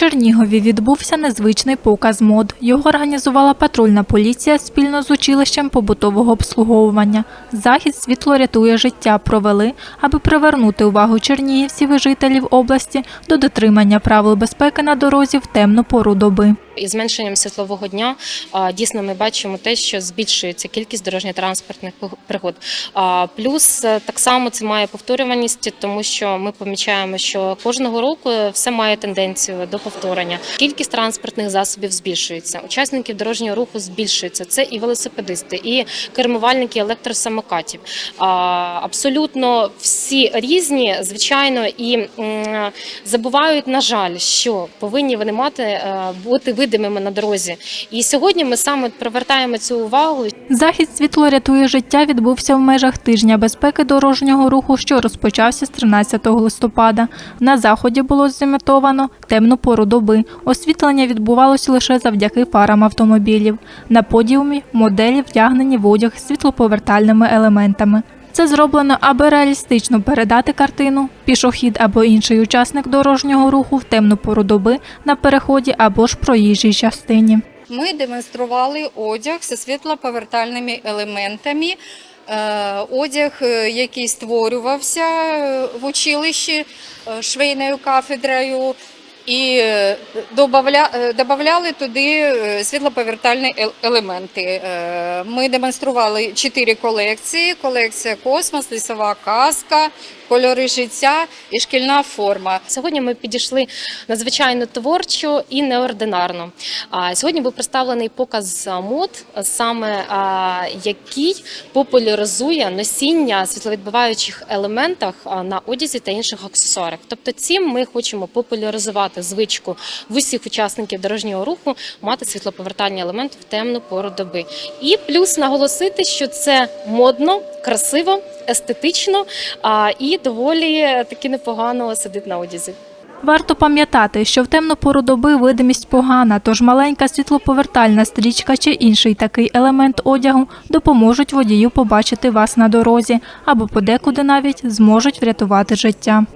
Чернігові відбувся незвичний показ мод. Його організувала патрульна поліція спільно з училищем побутового обслуговування. Захід світло рятує життя провели, аби привернути увагу чернігівців і жителів області до дотримання правил безпеки на дорозі в темну пору доби. І зменшенням світлового дня дійсно ми бачимо те, що збільшується кількість дорожньо-транспортних пригод. Плюс е, так само це має повторюваність, тому що ми помічаємо, що кожного року все має тенденцію до повторення. Кількість транспортних засобів збільшується, учасників дорожнього руху збільшується. Це і велосипедисти, і кермувальники електросамокатів. Абсолютно всі різні, звичайно, і забувають, на жаль, що повинні вони мати е, бути видимими на дорозі. І сьогодні ми саме привертаємо цю увагу. Захід світло рятує життя відбувся в межах тижня безпеки дорожнього руху, що розпочався з 13 листопада. На заході було зімітовано темну пору доби. Освітлення відбувалося лише завдяки фарам автомобілів. На подіумі моделі вдягнені в одяг з світлоповертальними елементами. Це зроблено, аби реалістично передати картину, пішохід або інший учасник дорожнього руху в темну пору доби на переході або ж проїжджій частині. Ми демонстрували одяг зі світлоповертальними елементами. Е, Одяг, е, який створювався е, в училищі швейною кафедрою, і е, добавля- е, додавали туди е, світлоповертальні ел- елементи. Ми демонстрували чотири колекції: колекція космос, лісова казка, кольори життя і шкільна форма. Сьогодні ми підійшли надзвичайно творчо і неординарно. Сьогодні був представлений показ мод, саме який популяризує носіння світловідбиваючих елементах на одязі та інших аксесуарах. Тобто, цим ми хочемо популяризувати звичку в усіх учасників дорожнього руху мати світлоповертальні елементи в темну пору доби. І плюс наголосити, що це модно, красиво, естетично а, і доволі таки непогано сидить на одязі. Варто пам'ятати, що в темну пору доби видимість погана, тож маленька світлоповертальна стрічка чи інший такий елемент одягу допоможуть водію побачити вас на дорозі або подекуди навіть зможуть врятувати життя.